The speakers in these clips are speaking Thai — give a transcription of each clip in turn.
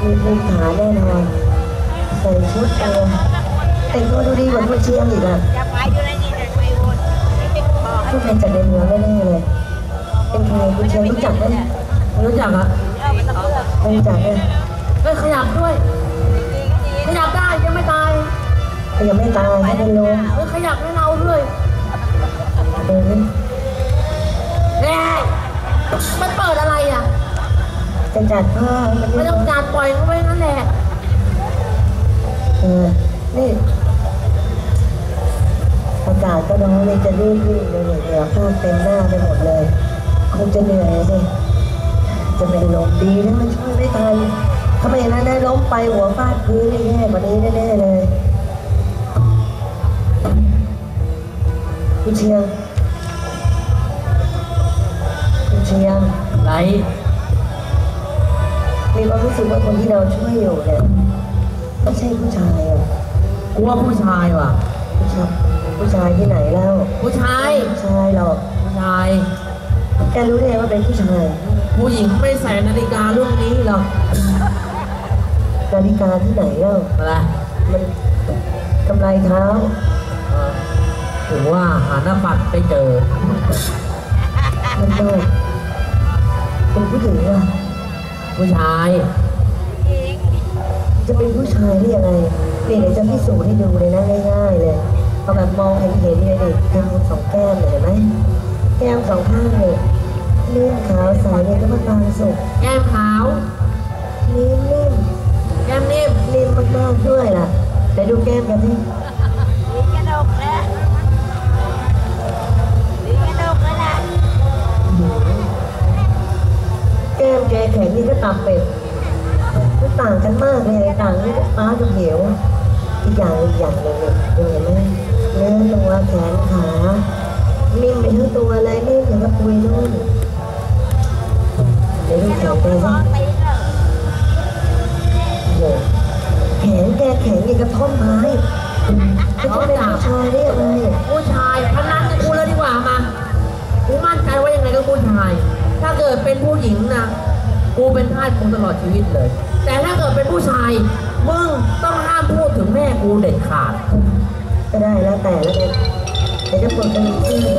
ภูมิฐานแน่นอนใส่ชุดเออแต่งตัวดูดีกว่าคุณเชียงอีกอะจะไปอยู่ในนี้เลยไปวนบอกผู้ชายจากในเมืองแน่ๆเลย เป็นใครคุณเชียงรู้จักไหมรู้จักอะเออมันต้องเลือกไม่รู้จักเลยเอ้ยขยับด้วย ขยับได้ยังไม่ตายแต่ยังไม่ตายให้เป็นลมเอ้ยขยับให้เราด้วยเออแน่มันเปิดอะไรอะ จะจัดผ้าให้มันไม่เรียบต้องร้อยการปล่อยเขาไว้นั่นแหละ เออ นี่อากาศก็ร้อนเลยจะรีบวิ่งเลยเนี่ยเหงื่อพรากเต็มหน้าไปหมดเลยคงจะเหนื่อยสิจะเป็นลมดีนะมันช่วยไม่ทันถ้าไม่อย่างนั้นได้ล้มไปหัวฟาดพื้นนี่แย่กว่านี้แน่ๆเลยคุณเชียงคุณเชียงไร มีความรู้สึกว่าคนที่เราช่วยอยู่เนี่ยไม่ใช่ผู้ชายอะกลัวผู้ชายว่ะ ผู้ชายผู้ชายที่ไหนแล้วผู้ชาย ผู้ชายหรอกผู้ชาย แกรู้ได้ไงว่าเป็นผู้ชาย ผู้หญิงไม่ใส่นาฬิการุ่นนี้หรอกนาฬิกาที่ไหนแล้วอะไรมันกำไรเท้าเออถือว่าหาหน้าปัดไปเจอมันก็เป็นผู้หญิงอะ ผู้ชาย จะเป็นผู้ชายได้ยังไงนี่เดี๋ยวจะพิสูจน์ให้ดูเลยนะง่ายๆเลยเอาแบบมองเห็นเห็นๆเลยดิแก้มสองแก้มเลยเห็นไหมแก้มสองข้างเลยเลื่อนขาวใสเลยก็มาบางสุกแก้มขาวนิ่มแก้มนิ่มๆนิ่มมากๆด้วยล่ะแต่ดูแก้มกันที่ แก้มแกแข็งนี่ก็ตับเป็ดมันต่างกันมากเลยต่างนี่ฟ้ากับเหวอีกอย่างอีกอย่างหนึ่งเนี่ยดูเห็นไหมเนื้อตัวแขนขานิ่มไปทั้งตัวเลยนิ่มอย่างกับปุยนุ่นเดี๋ยวดูกระแขดนกแกไปสิสองตีนเลยโอ้โหแขนแกแข็งอย่างกับท่อนไม้จะเป็นผู้ชายได้ยังไง เป็นทาสมึงตลอดชีวิตเลย แต่ถ้าเกิดเป็นผู้ชาย มึงต้องห้ามพูดถึงแม่กูเด็ดขาด ก็ได้แล้วแต่แล้วกันเดี๋ยวจะปลดกันอีกที่หนึ่ง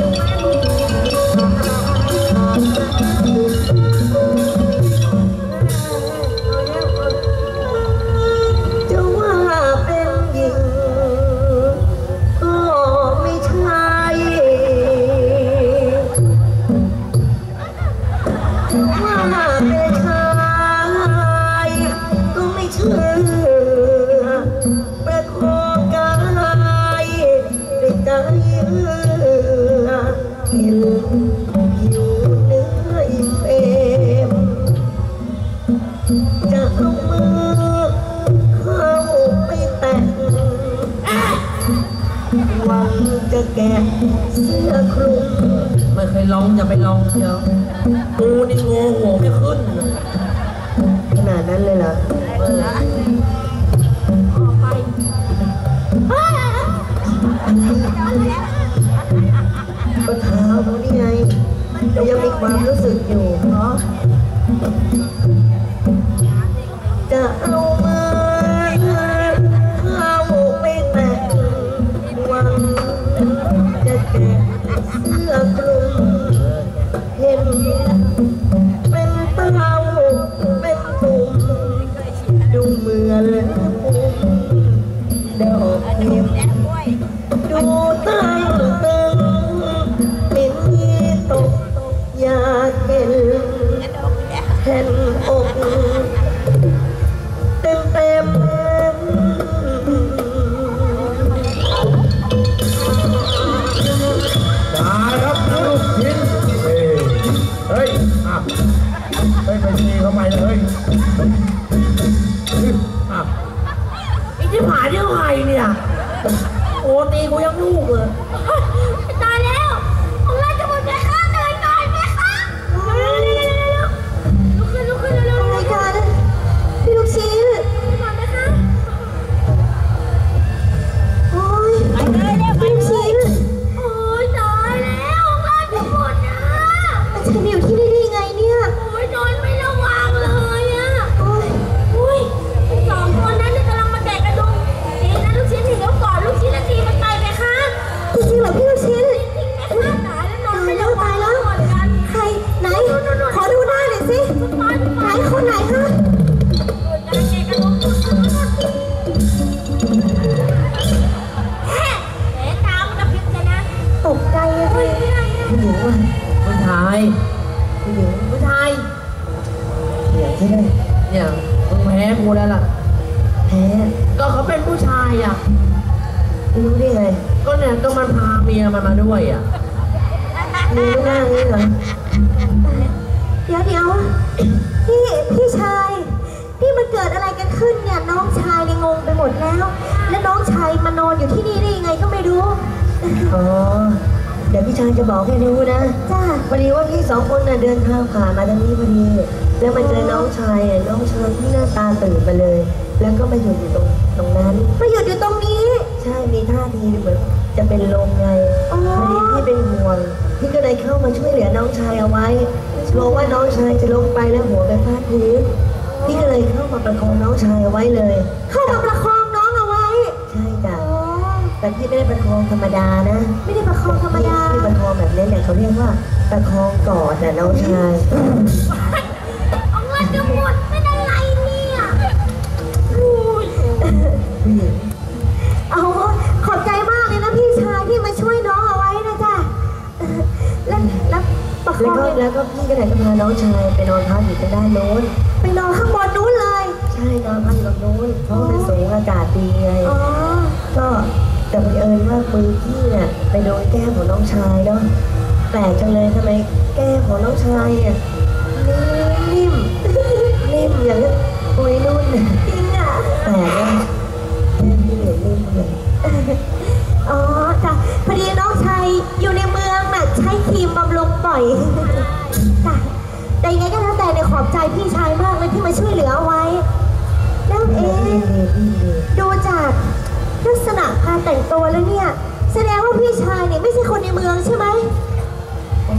จะว่าเป็นหญิง ก็ไม่ใช่ ว่าเป็นชาย ประคองกายด้วยใจเห็นอยู่เนื้ออิ่มเอมจะเอามือเข้าไปแตะหวังจะแกะเสื้อคลุม ไม่เคยลองอย่าไปลองเชียวกูนี่โง่หัวไม่ขึ้น ขนาดนั้นเลยเหรอ เมันพาเมียมันมาด้วยอะมีไม่น่างี้เหรอเดี๋ยวเดี๋ยวพี่พี่ชายนี่มันเกิดอะไรกันขึ้นเนี่ยน้องชายเนี่ยงงไปหมดแล้ว แล้วน้องชายมานอนอยู่ที่นี่ได้ยังไงก็ไม่รู้อ๋อเดี๋ยวพี่ชายจะบอกให้รู้นะจ้าพอดีว่าพี่สองคนน่ะเดินทางผ่านมาทางนี้พอดีแล้วมาเจอน้องชายอะน้องชายที่หน้าตาตื่นไปเลย แล้วก็มาหยุดอยู่ตรงตรงนั้นมาหยุดอยู่ตรงนี้ ใช่มีท่าทีเหมือน จะเป็นลมไงอ๋อ พอดีพี่เป็นห่วงพี่ก็เลยเข้ามาช่วยเหลือน้องชายเอาไว้กลัวว่าน้องชายจะลงไปแล้วหัวไปฟาดพื้นพี่ก็เลยเข้ามาประคองน้องชายเอาไว้เลย เข้ามาประคองน้องเอาไว้ใช่จ้ะอ๋อแต่พี่ไม่ได้ประคองธรรมดานะไม่ได้ประคองธรรมดาที่ประคองแบบนี้เนี่ยเขาเรียกว่าประคองกอดนะน้องชาย เอาเงินจะหมด แล้วองก็เนี่ยแล้วก็พี่ก็เลยจะพาน้องชายไปนอนพักอยู่ทางด้านโน้น ไปนอนข้างบนนู้นเลย ใช่นอนพักอยู่ตรงโน้นเพราะว่ามันสูงอากาศดีไงอ๋อ ก็แต่บังเอิญว่ามือพี่เนี่ยไปโดนแก้มของน้องชายเนาะแปลกจังเลยทำไมแก้มของน้องชายอะนิ่มนิ่มอย่างนี้ปุยนุ่นน่ะจริงอะแปลกนะแก้มพี่เหลือนิ่มเลยอ๋อจ้ะพอดีน้องชายอยู่ในเมืองน่ะใช้ครีมบำรุงบ่อย ในยขอบใจพี่ชายมากเลยที่มาช่วยเหลือเอาไว้ แล้วเอ๊ะนิ่มดีนิ่มดีดูจากลักษณะการแต่งตัวแล้วเนี่ย แสดงว่าพี่ชายเนี่ยไม่ใช่คนในเมืองใช่ไหมอ๋อ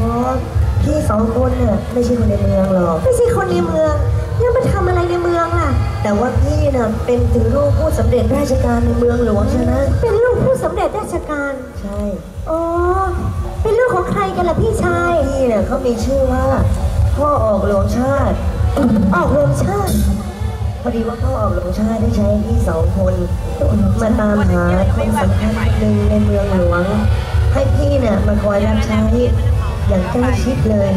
พี่สองคนเนี่ยไม่ใช่คนในเมืองหรอก ไม่ใช่คนในเมืองแล้วมาทำอะไรในเมืองล่ะ แต่ว่าพี่น่ะเป็นถึงลูกผู้สำเร็จราชการในเมืองหลวงใช่ไหมเป็นลูกผู้สำเร็จราชการ ใช่ อ๋อ เป็นลูกของใครกันล่ะพี่ชาย พี่เนี่ยเขามีชื่อว่า พ่อออกหลวงชาติ ออกโรงชาติ พอดีว่าพ่อออกหลวงชาติได้ใช้พี่สองคน มาตามหาคนสำคัญหนึ่งในเมืองหลวง ให้พี่เนี่ยมาคอยรับใช้อย่างใกล้ชิดเลย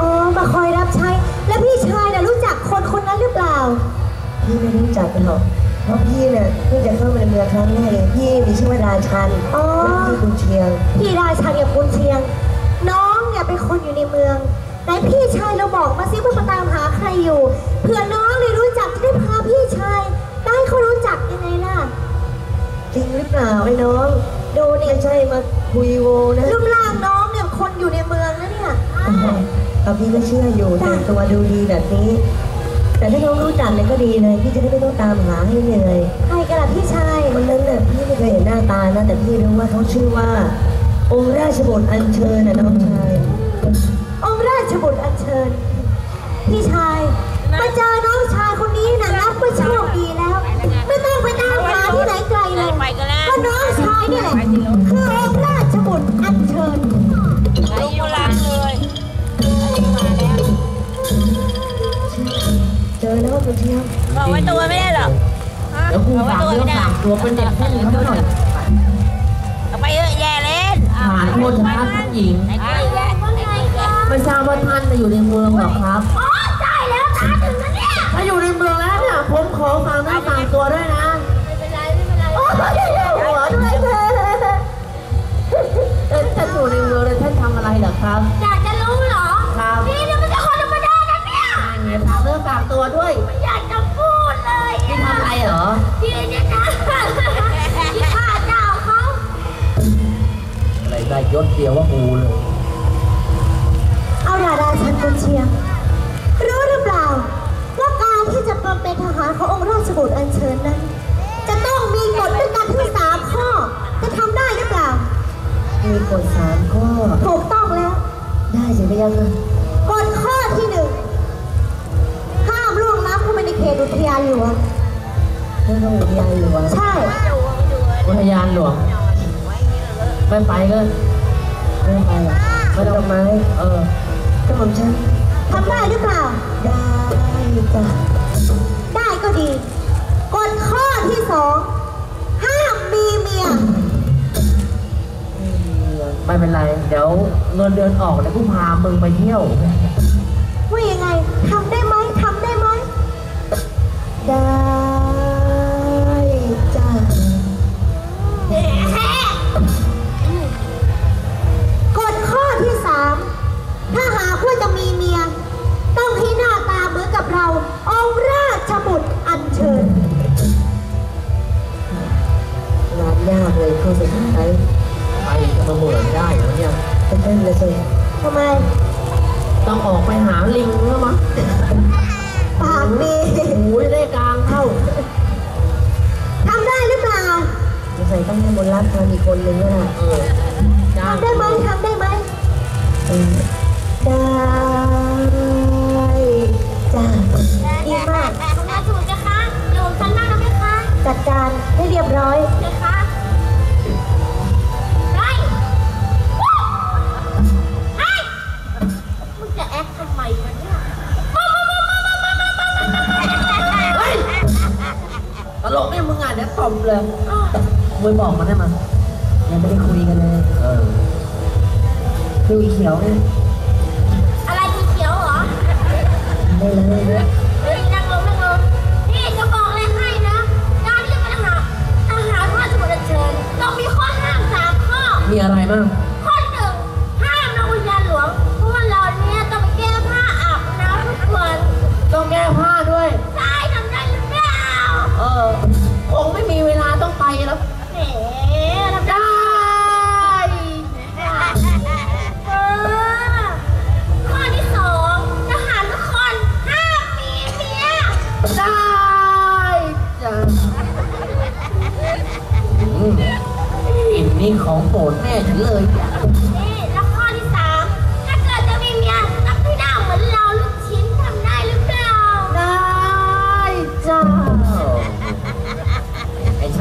อ๋อมาคอยรับใช้ แล้วพี่ชายน่ะรู้จักคนคนนั้นหรือเปล่า พี่ไม่รู้จักกันหรอกเพราะพี่เนี่ยเพิ่งจะเข้ามาในเมืองครั้งแรกเองพี่มีชื่อว่าราชันอ๋อและพี่คุณเชียง พี่ราชาเนี่ยปุนเชียง น้องเนี่ยเป็นคนอยู่ในเมือง ไหนพี่ชายเราบอกมาสิว่ามาตามหาใครอยู่เผื่อน้องเลยรู้จักจะได้พาพี่ชายได้เขารู้จักยังไงล่ะ จริงหรือเปล่าไอ้น้องดูเนี่ยใช่มาคุยโวนะรูปร่างน้องเนี่ยคนอยู่ในเมืองนะเนี่ยเอาพี่ก็เชื่ออยู่แต่งตัวดูดีแบบนี้ แต่ถ้าน้องรู้จักเนี่ยก็ดีเลยพี่จะได้ไม่ต้องตามหาให้เหนื่อยใครกันล่ะพี่ชายวันนั้นน่ะพี่ไม่เคยเห็นหน้าตานะแต่พี่รู้ว่าเขาชื่อว่า องค์ราชบุตรอัญเชิญนะน้องชายองค์ราช บุตรอัญเชิญพี่ชายมาเจอน้องชายคนนี้นะนับว่าโชคดีแล้ว ไม่ต้องไปตามหาที่ไหนไกลเลยก็น้องชายนี่แหละคือองค์ราชบุตรอัญเชิญอายุรังเลยเจอแล้วคุณเชียวบอกไว้ตัวไม่ได้หรอกฮะเดี๋ยวกูบอกไว้ฝากตัวเนื้อไม่ได้ฝากตัวเป็นเด็กแค่นี้เขาหน่อยเอาไปเยอะแย่เล่นฐานโทษท่านผู้หญิง ไม่ทราบว่าท่านจะอยู่ในเมืองหรอครับอ๋อใช่แล้วตาถึงแล้วเนี่ยถ้าอยู่ในเมืองแล้วเนี่ยผมขอฟังเนื้อฝากตัวด้วยนะ ไม่เป็นไรไม่เป็นไร โอ้ยหัวด้วยเธอเอ้ยท่านอยู่ในเมืองแล้วท่านทำอะไรเหรอครับ ไม่ต้องอยู่ยานหลวงใช่อุยานหลวงไม่ไปก็ไม่ไปกไม่ต้องไม้เออก็ผมฉันทำได้หรือเปล่า ได้จ้ะได้ก็ดีกดข้อที่สองห้ามมีเมีย ไม่เป็นไร เดี๋ยวเงินเดือนออกแล้วกูพามึงไปเที่ยวว่ายังไงทำได้ไหมทำได้ไหมได้ มีอะไรบ้าง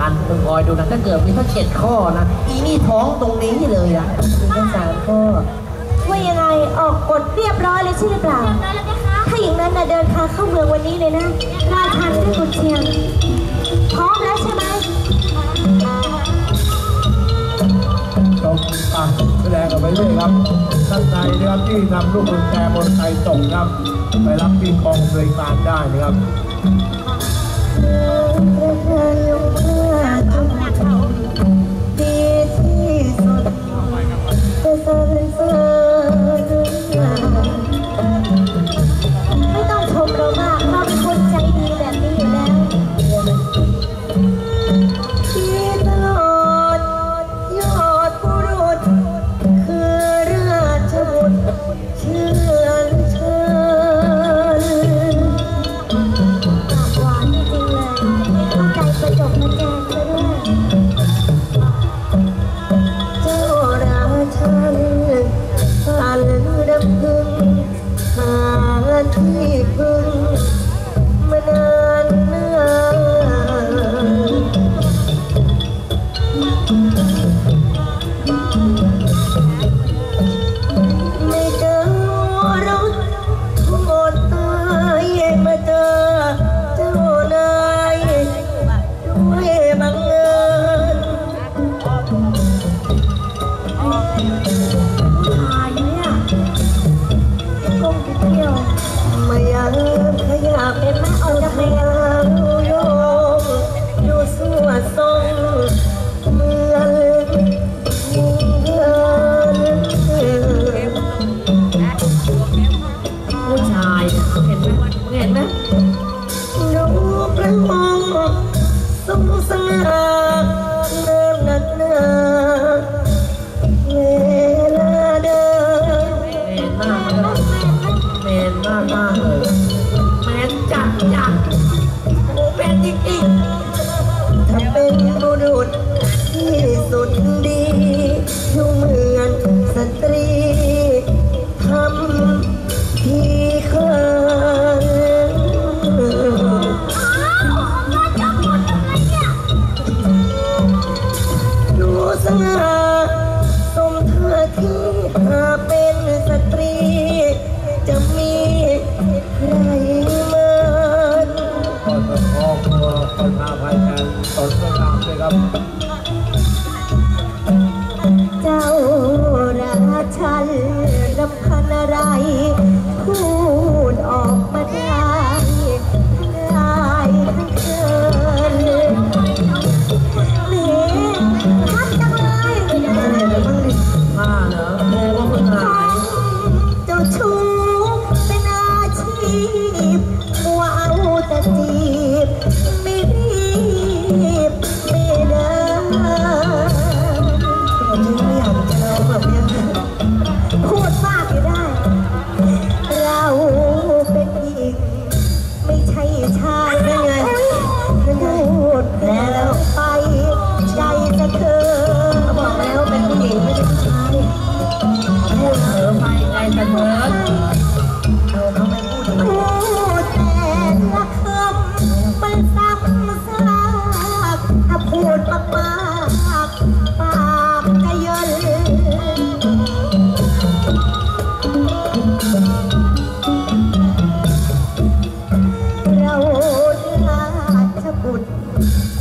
ันมึงคอยดูนะถ้าเกิดมีสักเจ็ดข้อนะ อีนี่ท้องตรงนี้เลยนะมีสามข้อว่ายังไงออกกฎเรียบร้อยเลยใช่หรือเปล่า ถ้าอย่างนั้นนะเดินทางเข้าเมืองวันนี้เลยนะราชัเด้วยกุนเชียง แสดงกันไปเรื่อยครับท่านใดนะครับที่ทำลูกกุญแจบนไทยส่งครับ ไปรับที่กองบริการได้นะครับ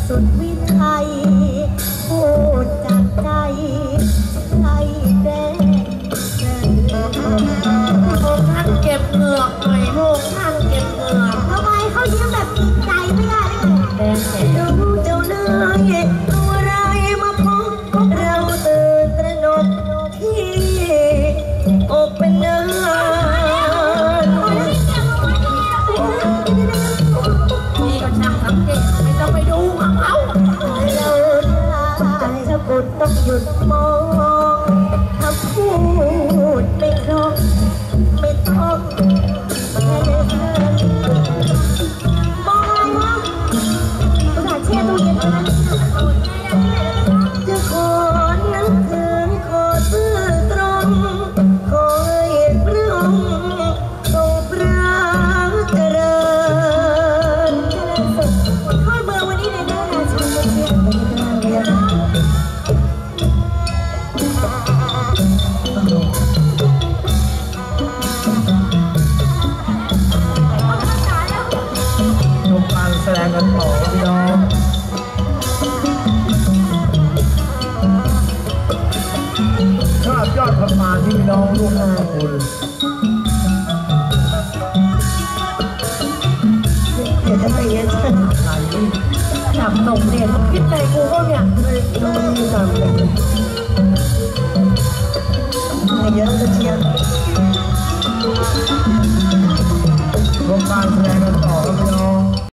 สุดวิไลพูดจากใจ up with more.